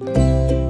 Música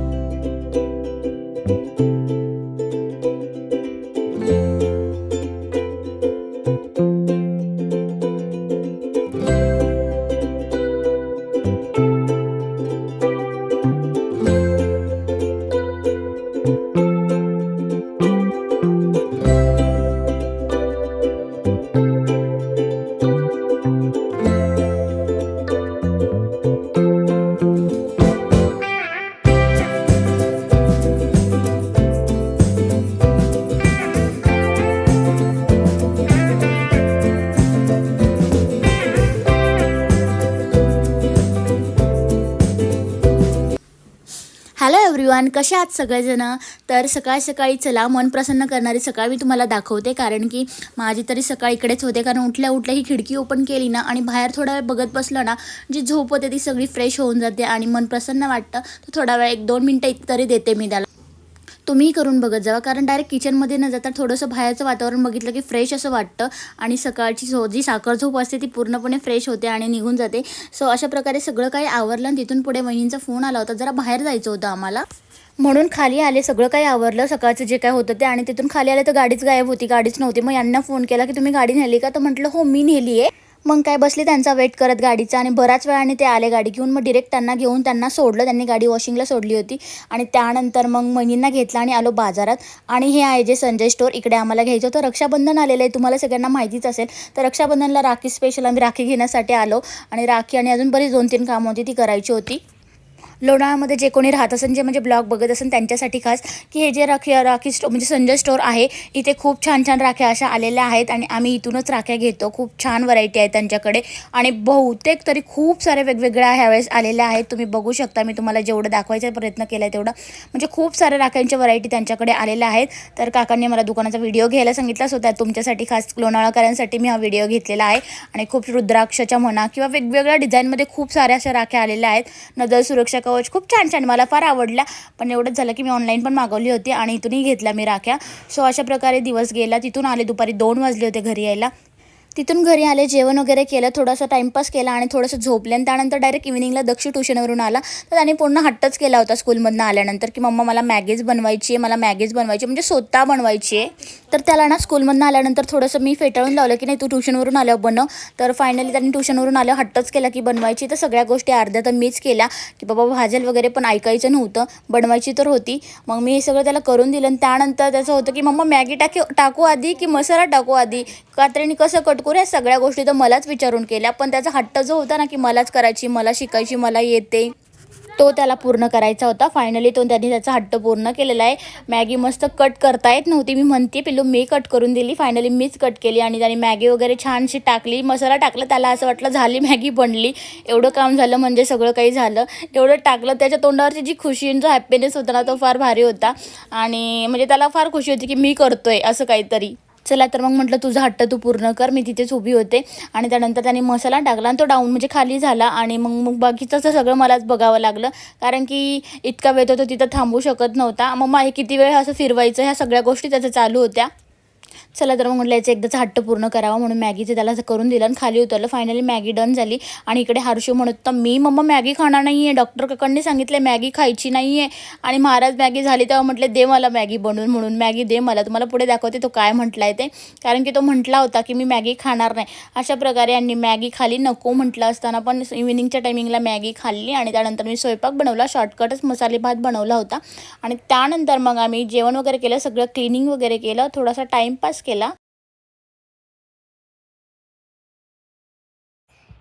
hello everyone कसे आहात सगळेजणं? तर सकाळी सकाळी चला मन प्रसन्न करणारी सकाळ मी तुम्हाला दाखवते कारण की माझी तरी सकाळ इकडेच होते कारण उठल्या उठल्या ही खिडकी ओपन केली ना आणि बाहेर थोडा वेळ बघत बसलं ना जी झोप होते ती सगळी फ्रेश होऊन जाते आणि मन प्रसन्न वाटतं. तर थोडा वेळ एक दोन मिनटं तरी देते मी त्याला. तुम्हीही करून बघत जावा कारण डायरेक्ट किचनमध्ये न जाता थोडंसं बाहेरचं वातावरण बघितलं की फ्रेश असं वाटतं आणि सकाळची झो जी साखर झोप असते ती पूर्णपणे फ्रेश होते आणि निघून जाते. सो अशा प्रकारे सगळं काही आवरलं आणि तिथून पुढे वहिनींचा फोन आला होता. जरा बाहेर जायचं होतं आम्हाला. म्हणून खाली आले सगळं काही आवरलं. सकाळचं जे काय होतं ते आणि तिथून खाली आले तर गाडीच गायब होती गाडीच नव्हती. मग यांना फोन केला की तुम्ही गाडी नेली का? तर म्हटलं हो मी नेली आहे मग काय बसले त्यांचा वेट करत गाडीचा आणि बऱ्याच वेळाने ते आले गाडी घेऊन. मग डिरेक्ट त्यांना घेऊन त्यांना सोडलं. त्यांनी गाडी वॉशिंगला सोडली होती. आणि त्यानंतर मग महिनींना घेतला आणि आलो बाजारात. आणि हे आहे जे संजय स्टोर इकडे आम्हाला घ्यायचं होतं. रक्षाबंधन आलेलं आहे. तुम्हाला सगळ्यांना माहितीच असेल. तर रक्षाबंधनला राखी स्पेशल आम्ही राखी घेण्यासाठी आलो. आणि राखी आणि अजून बरीच दोन तीन कामं होती ती करायची होती. लोणावळामध्ये जे कोणी राहत असेल जे म्हणजे ब्लॉग बघत असेल त्यांच्यासाठी खास की हे जे राखी राखी स्टो म्हणजे संजय स्टोर आहे इथे खूप छान छान राख्या अशा आलेल्या आहेत आणि आम्ही इथूनच राख्या घेतो. खूप छान व्हरायटी आहे त्यांच्याकडे आणि बहुतेक तरी खूप साऱ्या वेगवेगळ्या ह्यावेळेस आलेल्या आहेत. तुम्ही बघू शकता मी तुम्हाला जेवढं दाखवायचा प्रयत्न केला आहे तेवढा. म्हणजे खूप साऱ्या राख्यांच्या व्हरायटी त्यांच्याकडे आलेल्या आहेत. तर काकांनी मला दुकानाचा व्हिडिओ घ्यायला सांगितलाच होता तुमच्यासाठी खास लोणावळाकरांसाठी मी हा व्हिडिओ घेतलेला आहे. आणि खूप रुद्राक्षच्या म्हणा किंवा वेगवेगळ्या डिझाईनमध्ये खूप साऱ्या अशा राख्या आलेल्या आहेत. नजर सुरक्षा कवच खूप छान छान. मला फार आवडला. पण एवढंच झालं की मी ऑनलाईन पण मागवली होती आणि इथूनही घेतला मी राख्या. सो अशा प्रकारे दिवस गेला. तिथून आले दुपारी दोन वाजले होते घरी यायला. तिथून घरी आले जेवण वगैरे केलं थोडासा टाईमपास केला आणि थोडंसं झोपले आणि त्यानंतर डायरेक्ट इव्हिनिंगला दक्ष ट्युशनवरून आला. तर त्याने पूर्ण हट्टच केला होता स्कूलमधनं आल्यानंतर की मम्मा मला मॅगीज बनवायची आहे मला मॅगीज बनवायची म्हणजे स्वतः बनवायची आहे. तर त्याला ना स्कूलमधनं आल्यानंतर थोडंसं मी फेटाळून लावलं की नाही तू ट्युशनवरून आल्यावर बनव. तर फायनली त्यांनी ट्युशनवरून आलं हट्टच केला की बनवायची तर सगळ्या गोष्टी अर्ध्या तर मीच केल्या. की बाबा भाजेल वगैरे पण ऐकायचं नव्हतं बनवायची तर होती. मग मी हे सगळं त्याला करून दिलं आणि त्यानंतर त्याचं होतं की मम्मा मॅगी टाकी टाकू आधी की मसाला टाकू आधी? कात्रीने कसं कट ठाकूर या सगळ्या गोष्टी तर मलाच विचारून केल्या पण त्याचा हट्ट जो होता ना की मलाच करायची मला शिकायची मला येते तो त्याला पूर्ण करायचा होता. फायनली तो त्यांनी त्याचा हट्ट पूर्ण केलेला आहे. मॅगी मस्त कट करता येत नव्हती. मी म्हणते पिल्लू मी कट करून दिली. फायनली मीच कट केली आणि त्याने मॅगी वगैरे छानशी टाकली. मसाला टाकला त्याला असं वाटलं झाली मॅगी बनली. एवढं काम झालं म्हणजे सगळं काही झालं. एवढं टाकलं त्याच्या तोंडावरची जी खुशी जो हॅपीनेस होता ना तो फार भारी होता. आणि म्हणजे त्याला फार खुशी होती की मी करतोय असं काहीतरी. चला तर मग म्हटलं तुझा हट्ट तू पूर्ण कर मी तिथेच उभी होते. आणि त्यानंतर त्याने मसाला टाकला आणि तो डाऊन म्हणजे खाली झाला आणि मग मग बाकीचं तर सगळं मलाच बघावं लागलं. कारण की इतका वेळ तो तिथं थांबू शकत नव्हता. मग मा- किती वेळ असं फिरवायचं ह्या सगळ्या गोष्टी त्याचं चालू होत्या. चला तर मग म्हटलं याचं एकदाचा हट्ट पूर्ण करावा म्हणून मॅगीचं त्याला असं करून दिलं आणि खाली उतरलं. फायनली मॅगी डन झाली. आणि इकडे हर्षू म्हणत होता मी मम्मा मॅगी खाणार नाही आहे डॉक्टर काकांनी सांगितलं मॅगी खायची नाही आहे आणि महाराज मॅगी झाली तेव्हा म्हटले दे मला मॅगी बनवून म्हणून. मॅगी दे मला. तुम्हाला पुढे दाखवते तो काय म्हटला आहे ते. कारण की तो म्हटला होता की मी मॅगी खाणार नाही. अशा प्रकारे यांनी मॅगी खाली नको म्हटलं असताना पण इव्हिनिंगच्या टायमिंगला मॅगी खाल्ली आणि त्यानंतर मी स्वयंपाक बनवला. शॉर्टकटच मसाले भात बनवला होता. आणि त्यानंतर मग आम्ही जेवण वगैरे केलं सगळं क्लिनिंग वगैरे केलं. थोडासा टाईम टाईमपास केला.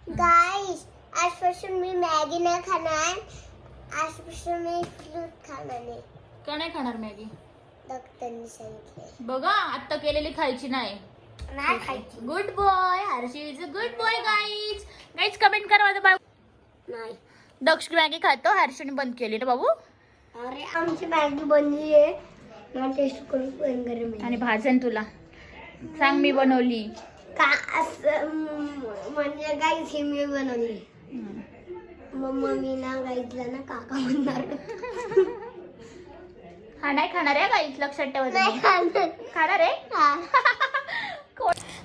गाईस आजपासून मी मॅगी नाही खाणार. आजपासून मी फ्रूट खाणार नाही का नाही खाणार मॅगी? डॉक्टरनी सांगितले बघा आत्ता केलेली खायची नाही. नाही खायची. Good boy Harshi is a good boy guys guys comment करा माझं बाळ. नाही. दक्ष मॅगी खातो हर्षीने बंद केली ना बाबू? अरे आमची मॅगी बनली आहे. मला टेस्ट करून आहे. आणि भाजन तुला सांग मी बनवली का असं म- म्हणजे गाईस ही मी बनवली मम्मा मी ना गाईतला ना काका म्हणणार हा नाही खाणार आहे गाईज लक्षात ठेवा नाही तुम्ही. खाणार खाणार आहे हा.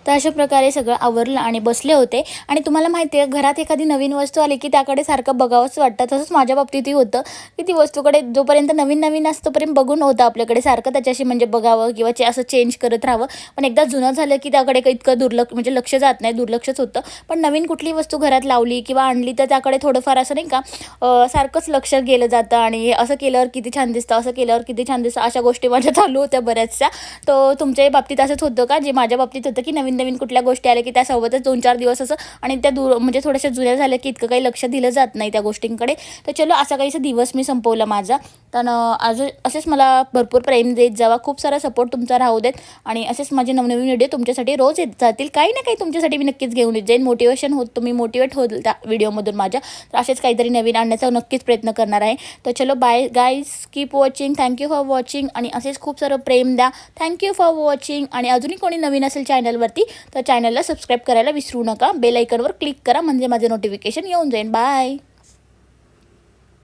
तर अशा प्रकारे सगळं आवरलं आणि बसले होते. आणि तुम्हाला माहिती आहे घरात एखादी नवीन वस्तू आली की त्याकडे सारखं बघावंच वाटतं. तसंच माझ्या बाबतीतही होतं की ती वस्तूकडे जोपर्यंत नवीन नवीन असतोपर्यंत तोपर्यंत बघून होतं आपल्याकडे सारखं त्याच्याशी म्हणजे बघावं किंवा चे असं चेंज करत राहावं. पण एकदा जुनं झालं की त्याकडे इतकं दुर्लक्ष म्हणजे लक्ष जात नाही दुर्लक्षच होतं. पण नवीन कुठली वस्तू घरात लावली किंवा आणली तर त्याकडे थोडंफार असं नाही का सारखंच लक्ष गेलं जातं. आणि असं केल्यावर किती छान दिसतं असं केल्यावर किती छान दिसतं अशा गोष्टी माझ्या चालू होत्या बऱ्याचशा. तर तुमच्याही बाबतीत असंच होतं का? जे माझ्या बाबतीत होतं की नवीन नवीन कुठल्या गोष्टी आल्या की त्यासोबतच दोन चार दिवस असं आणि त्या दूर म्हणजे थोड्याशा जुन्या झाल्या की इतकं काही लक्ष दिलं जात नाही त्या गोष्टींकडे. तर चलो असा काहीसा दिवस मी संपवला माझा. तर अजून असेच मला भरपूर प्रेम देत जावा. खूप सारा सपोर्ट तुमचा राहू देत आणि असेच माझे नवनवीन व्हिडिओ तुमच्यासाठी रोज येत जातील. काही ना काही तुमच्यासाठी मी नक्कीच घेऊन येत जाईन. मोटिवेशन होत तुम्ही मोटिवेट होत त्या व्हिडिओमधून माझ्या. तर असेच काहीतरी नवीन आणण्याचा नक्कीच प्रयत्न करणार आहे. तर चलो bye guys keep watching thank you for watching आणि असेच खूप सारं प्रेम द्या. थँक्यू फॉर वॉचिंग आणि अजूनही कोणी नवीन असेल चॅनलवरती तर चॅनलला सबस्क्राईब करायला विसरू नका. बेल आयकनवर क्लिक करा. म्हणजे माझे नोटिफिकेशन येऊन जाईल बाय